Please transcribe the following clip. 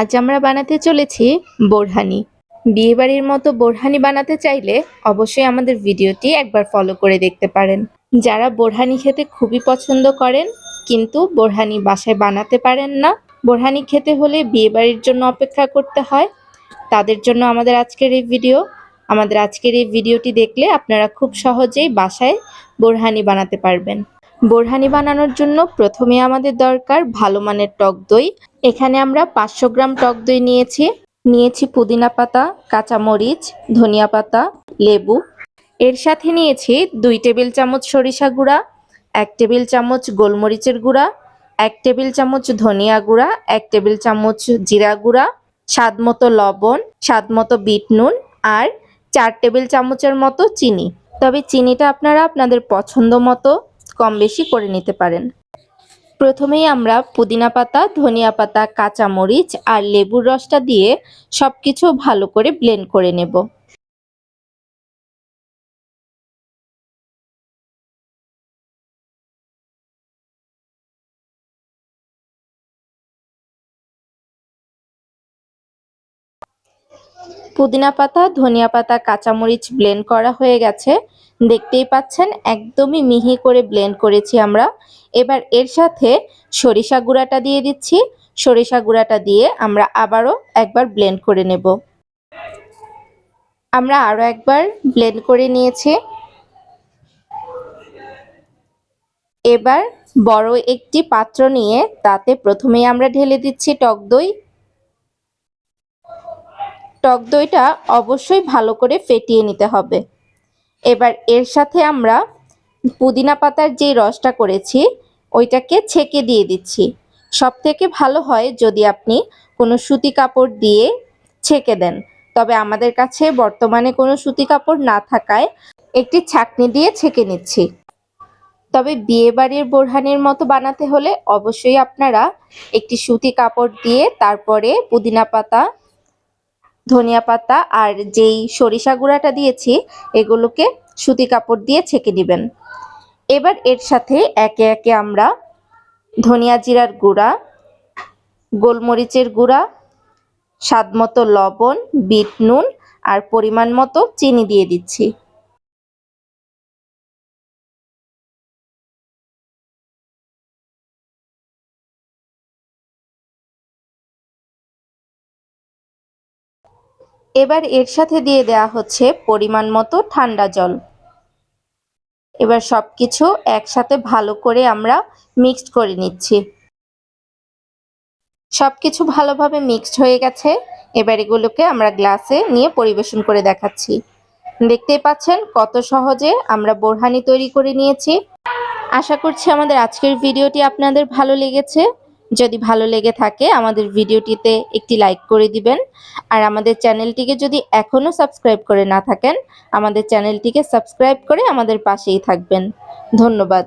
আজ আমরা বানাতে চলেছি বোরহানি। বিয়েবাড়ির মতো বোরহানি বানাতে চাইলে অবশ্যই আমাদের ভিডিওটি একবার ফলো করে দেখতে পারেন। যারা বোরহানি খেতে খুবই পছন্দ করেন, কিন্তু বোরহানি বাসায় বানাতে পারেন না, বোরহানি খেতে হলে বিয়েবাড়ির জন্য অপেক্ষা করতে হয়। তাদের জন্য আমাদের আজকের এই ভিডিও। আমাদের আজকের এই ভিডিওটি দেখলে আপনারা খুব সহজেই বাসায় বোরহানি বানাতে পারবেন। বোরহানি বানানোর জন্য প্রথমে আমাদের দরকার ভালো মানের টক দই। এখানে আমরা পাঁচশো গ্রাম টক দই নিয়েছি। নিয়েছি পুদিনা পাতা, কাঁচামরিচ, ধনিয়া পাতা, লেবু। এর সাথে নিয়েছি দুই টেবিল চামচ সরিষা গুঁড়া, এক টেবিল চামচ গোলমরিচের গুঁড়া, এক টেবিল চামচ ধনিয়া গুঁড়া, এক টেবিল চামচ জিরা গুঁড়া, স্বাদ মতো লবণ, স্বাদ মতো বিট নুন আর চার টেবিল চামচের মতো চিনি। তবে চিনিটা আপনারা আপনাদের পছন্দ মতো কম বেশি করে নিতে পারেন। প্রথমেই আমরা পুদিনা পাতা, ধনিয়া পাতা, কাঁচামরিচ আর লেবুর রসটা দিয়ে সব কিছু ভালো করে ব্লেন্ড করে নেব। পুদিনা পাতা, ধনিয়া পাতা, কাঁচামরিচ ব্লেন্ড করা হয়ে গেছে। দেখতেই পাচ্ছেন, একদমই মিহি করে ব্লেন্ড করেছি আমরা। এবার এর সাথে সরিষা গুঁড়াটা দিয়ে দিচ্ছি। সরিষা গুঁড়াটা দিয়ে আমরা আবারও একবার ব্লেন্ড করে নেব। আমরা আরও একবার ব্লেন্ড করে নিয়েছি। এবার বড় একটি পাত্র নিয়ে তাতে প্রথমেই আমরা ঢেলে দিচ্ছি টক দই। টক দইটা অবশ্যই ভালো করে ফেটিয়ে নিতে হবে। এবার এর সাথে আমরা পুদিনা পাতার যে রসটা করেছি, ওইটাকে ছেঁকে দিয়ে দিচ্ছি। সব থেকে ভালো হয় যদি আপনি কোনো সুতি কাপড় দিয়ে ছেঁকে দেন। তবে আমাদের কাছে বর্তমানে কোনো সুতি কাপড় না থাকায় একটি ছাকনি দিয়ে ছেঁকে নিচ্ছি। তবে বিয়ে বাড়ির বোরহানির মতো বানাতে হলে অবশ্যই আপনারা একটি সুতি কাপড় দিয়ে তারপরে পুদিনা পাতা ধনিয়া পাতা আর যেই সরিষা গুঁড়াটা দিয়েছি, এগুলোকে সুতি কাপড় দিয়ে ছেঁকে নেবেন। এবার এর সাথে একে একে আমরা ধনিয়া জিরার গুঁড়া, গোলমরিচের গুঁড়া স্বাদ মতো লবণ, বিট নুন আর পরিমাণ মতো চিনি দিয়ে দিচ্ছি। এবার এর সাথে দিয়ে দেয়া হচ্ছে পরিমাণ মতো ঠান্ডা জল। এবার সব কিছু একসাথে ভালো করে আমরা মিক্সড করে নিচ্ছি। সব কিছু ভালোভাবে মিক্সড হয়ে গেছে। এবার এগুলোকে আমরা গ্লাসে নিয়ে পরিবেশন করে দেখাচ্ছি। দেখতেই পাচ্ছেন কত সহজে আমরা বোরহানি তৈরি করে নিয়েছি। আশা করছি আমাদের আজকের ভিডিওটি আপনাদের ভালো লেগেছে। যদি ভালো লেগে থাকে, আমাদের ভিডিওটিতে একটি লাইক করে দিবেন। আর আমাদের চ্যানেলটিকে যদি এখনও সাবস্ক্রাইব করে না থাকেন, আমাদের চ্যানেলটিকে সাবস্ক্রাইব করে আমাদের পাশেই থাকবেন। ধন্যবাদ।